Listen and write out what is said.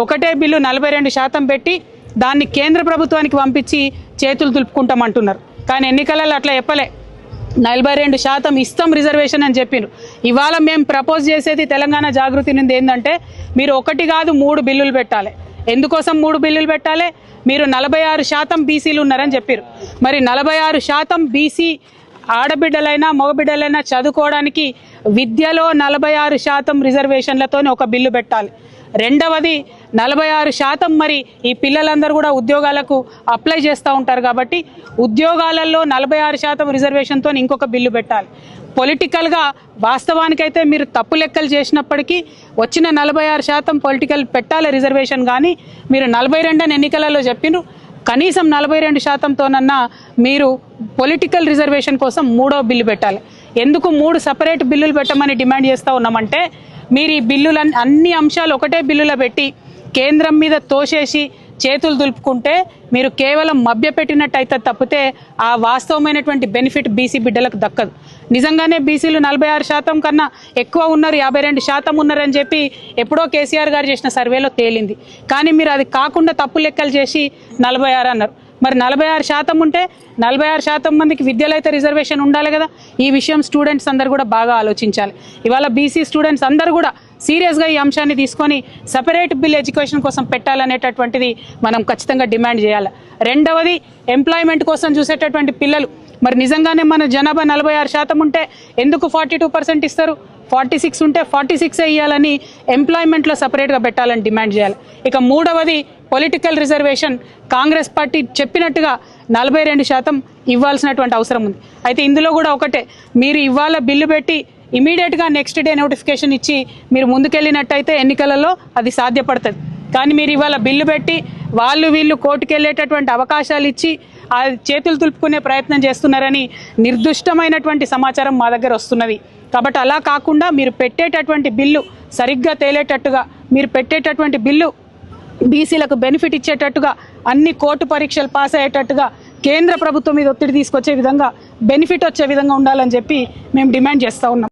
ఒకటే బిల్లు నలభై రెండు శాతం పెట్టి దాన్ని కేంద్ర ప్రభుత్వానికి పంపించి చేతులు దులుపుకుంటామంటున్నారు. కానీ ఎన్నికలలో అట్లా చెప్పలే. నలభై రెండు శాతం ఇస్తాం రిజర్వేషన్ అని చెప్పిరు ఇవాళ మేము ప్రపోజ్ చేసేది తెలంగాణ జాగృతి నుండి ఏంటంటే మీరు ఒకటి కాదు మూడు బిల్లులు పెట్టాలి. ఎందుకోసం మూడు బిల్లులు పెట్టాలి? మీరు నలభై ఆరు శాతం బీసీలు ఉన్నారని చెప్పారు మరి నలభై ఆరు శాతం బీసీ ఆడబిడ్డలైనా మగబిడ్డలైనా చదువుకోవడానికి విద్యలో నలభై ఆరు శాతం రిజర్వేషన్లతోనే ఒక బిల్లు పెట్టాలి. రెండవది నలభై ఆరు శాతం మరి ఈ పిల్లలందరూ కూడా ఉద్యోగాలకు అప్లై చేస్తూ ఉంటారు కాబట్టి ఉద్యోగాలలో నలభై ఆరు శాతం రిజర్వేషన్తో ఇంకొక బిల్లు పెట్టాలి. పొలిటికల్గా వాస్తవానికైతే మీరు తప్పు లెక్కలు చేసినప్పటికీ వచ్చిన నలభై ఆరు శాతం పొలిటికల్ పెట్టాలి రిజర్వేషన్ కానీ మీరు నలభై రెండని ఎన్నికలలో చెప్పిన కనీసం నలభై రెండు శాతంతోనన్నా మీరు పొలిటికల్ రిజర్వేషన్ కోసం మూడో బిల్లు పెట్టాలి. ఎందుకు మూడు సపరేట్ బిల్లులు పెట్టమని డిమాండ్ చేస్తూ ఉన్నామంటే మీరు ఈ బిల్లులన్నీ అన్ని అంశాలు ఒకటే బిల్లులో పెట్టి కేంద్రం మీద తోసేసి చేతులు దులుపుకుంటే మీరు కేవలం మభ్యపెట్టినట్టయితే తప్పితే ఆ వాస్తవమైనటువంటి బెనిఫిట్ బీసీ బిడ్డలకు దక్కదు. నిజంగానే బీసీలు నలభై ఆరు శాతం కన్నా ఎక్కువ ఉన్నారు యాభై రెండు శాతం ఉన్నారని చెప్పి ఎప్పుడో కేసీఆర్ గారు చేసిన సర్వేలో తేలింది. కానీ మీరు అది కాకుండా తప్పు లెక్కలు చేసి నలభై ఆరు అన్నారు. మరి నలభై ఆరు శాతం ఉంటే నలభై ఆరు శాతం మందికి విద్యలో అయితే రిజర్వేషన్ ఉండాలి కదా? ఈ విషయం స్టూడెంట్స్ అందరు కూడా బాగా ఆలోచించాలి. ఇవాళ బీసీ స్టూడెంట్స్ అందరూ కూడా సీరియస్గా ఈ అంశాన్ని తీసుకొని సపరేట్ బిల్ ఎడ్యుకేషన్ కోసం పెట్టాలనేటటువంటిది మనం ఖచ్చితంగా డిమాండ్ చేయాలి. రెండవది ఎంప్లాయ్మెంట్ కోసం చూసేటటువంటి పిల్లలు మరి నిజంగానే మన జనాభా నలభై ఆరు శాతం ఉంటే ఎందుకు ఫార్టీ టూ పర్సెంట్ ఇస్తారు? ఫార్టీ సిక్స్ ఉంటే ఫార్టీ సిక్స్ ఇవ్వాలని ఎంప్లాయ్మెంట్లో సపరేట్గా పెట్టాలని డిమాండ్ చేయాలి. ఇక మూడవది పొలిటికల్ రిజర్వేషన్ కాంగ్రెస్ పార్టీ చెప్పినట్టుగా నలభై రెండు శాతం ఇవ్వాల్సినటువంటి అవసరం ఉంది. అయితే ఇందులో కూడా ఒకటే మీరు ఇవాళ బిల్లు పెట్టి ఇమీడియట్గా నెక్స్ట్ డే నోటిఫికేషన్ ఇచ్చి మీరు ముందుకెళ్ళినట్టయితే ఎన్నికలలో అది సాధ్యపడుతుంది. కానీ మీరు ఇవాళ బిల్లు పెట్టి వాళ్ళు వీళ్ళు కోర్టుకెళ్ళేటటువంటి అవకాశాలు ఇచ్చి ఆ చేతులు తులుపుకునే ప్రయత్నం చేస్తున్నారని నిర్దుష్టమైనటువంటి సమాచారం మా దగ్గర వస్తున్నది. కాబట్టి అలా కాకుండా మీరు పెట్టేటటువంటి బిల్లు సరిగ్గా తేలేటట్టుగా మీరు పెట్టేటటువంటి బిల్లు బీసీలకు బెనిఫిట్ ఇచ్చేటట్టుగా అన్ని కోర్టు పరీక్షలు పాస్ అయ్యేటట్టుగా కేంద్ర ప్రభుత్వం మీద ఒత్తిడి తీసుకొచ్చే విధంగా బెనిఫిట్ వచ్చే విధంగా ఉండాలని చెప్పి మేము డిమాండ్ చేస్తూ ఉన్నాం.